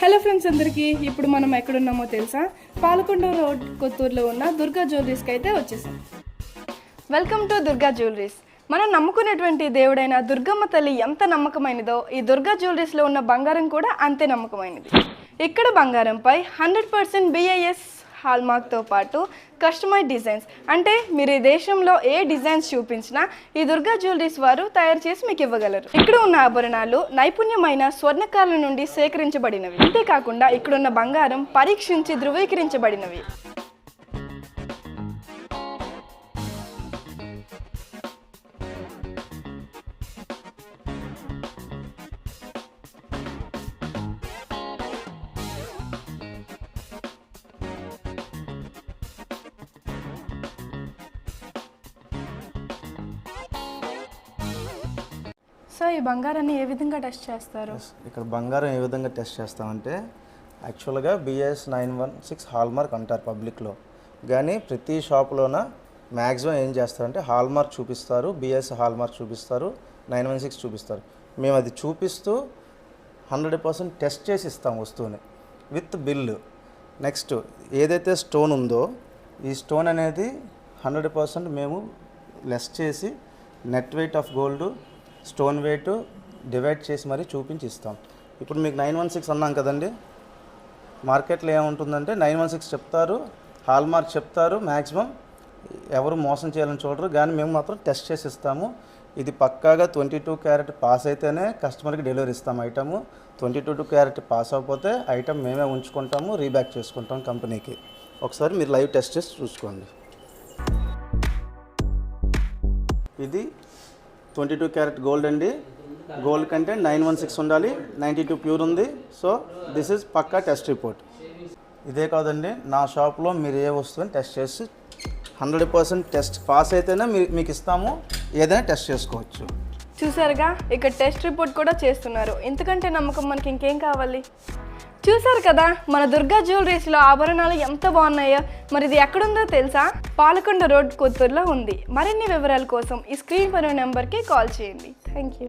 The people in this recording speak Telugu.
హలో ఫ్రెండ్స్ అందరికీ ఇప్పుడు మనం ఎక్కడున్నామో తెలుసా? పాలకొండ రోడ్ కొత్తూరులో ఉన్న దుర్గా జ్యువెలరీస్కి అయితే వచ్చేసాం. వెల్కమ్ టు దుర్గా జ్యువెలరీస్ మనం నమ్ముకునేటువంటి దేవుడైన దుర్గమ్మ తల్లి ఎంత నమ్మకమైనదో ఈ దుర్గా జ్యువెలరీస్లో ఉన్న బంగారం కూడా అంతే నమ్మకమైనది. ఇక్కడ బంగారంపై హండ్రెడ్ పర్సెంట్ బిఐఎస్ హాల్మార్క్తో పాటు కస్టమైజ్ డిజైన్స్ అంటే మీరు ఈ దేశంలో ఏ డిజైన్స్ చూపించినా ఈ దుర్గా జ్యువెలరీస్ వారు తయారు చేసి మీకు ఇవ్వగలరు. ఇక్కడ ఉన్న ఆభరణాలు నైపుణ్యమైన స్వర్ణకారుల నుండి సేకరించబడినవి. అంతేకాకుండా ఇక్కడున్న బంగారం పరీక్షించి ధృవీకరించబడినవి. సో ఈ బంగారాన్ని ఏ విధంగా టెస్ట్ చేస్తారు? ఇక్కడ బంగారం ఏ విధంగా టెస్ట్ చేస్తామంటే యాక్చువల్గా BS nine one six hallmark అంటారు పబ్లిక్లో. కానీ ప్రతి షాప్లోన మ్యాక్సిమం ఏం చేస్తారంటే హాల్మార్క్ చూపిస్తారు బిఎస్ హాల్మార్క్ చూపిస్తారు నైన్ వన్ సిక్స్ చూపిస్తారు. మేము అది చూపిస్తూ హండ్రెడ్ పర్సెంట్ టెస్ట్ చేసి ఇస్తాం వస్తువుని విత్ బిల్లు నెక్స్ట్ ఏదైతే స్టోన్ ఉందో ఈ స్టోన్ అనేది హండ్రెడ్ పర్సెంట్ మేము లెస్ చేసి net weight of gold stone weight divide చేసి మరీ చూపించి ఇస్తాం ఇప్పుడు మీకు నైన్ వన్ సిక్స్ అన్నాం కదండి. మార్కెట్లో ఏముంటుందంటే నైన్ వన్ సిక్స్ చెప్తారు హాల్ మార్క్ చెప్తారు మ్యాక్సిమం ఎవరు మోసం చేయాలని చూడరు కానీ మేము మాత్రం టెస్ట్ చేసి ఇస్తాము. ఇది పక్కాగా ట్వంటీ టూ క్యారెట్ పాస్ అయితేనే కస్టమర్కి డెలివరీ ఇస్తాం item. Twenty two two carat pass అవ్వకపోతే ఐటమ్ మేమే ఉంచుకుంటాము రీబ్యాక్ చేసుకుంటాం కంపెనీకి. ఒకసారి మీరు లైవ్ టెస్ట్ చేసి చూసుకోండి. ఇది ట్వంటీ టూ క్యారెట్ గోల్డ్ అండి. గోల్డ్ కంటే నైన్ వన్ సిక్స్ ఉండాలి. నైంటీ టూ ప్యూర్ ఉంది. సో దిస్ ఇస్ పక్కా టెస్ట్ రిపోర్ట్. ఇదే కాదండి నా షాప్లో మీరు ఏ వస్తువుని టెస్ట్ చేసి హండ్రెడ్ పర్సెంట్ టెస్ట్ పాస్ అయితేనే మీ మీకు ఇస్తాము. ఏదైనా టెస్ట్ చేసుకోవచ్చు. చూసారుగా? ఇక్కడ టెస్ట్ రిపోర్ట్ కూడా చేస్తున్నారు. ఎందుకంటే నమ్మకం మనకి ఇంకేం కావాలి? చూసారు కదా మన దుర్గా జ్యువెలరీస్లో ఆభరణాలు ఎంత బాగున్నాయో. మరి ఇది ఎక్కడుందో తెలుసా? పాలకొండ రోడ్ కొత్తూరులో ఉంది. మరిన్ని వివరాల కోసం ఈ స్క్రీన్ పైన నెంబర్కి కాల్ చేయండి. Thank you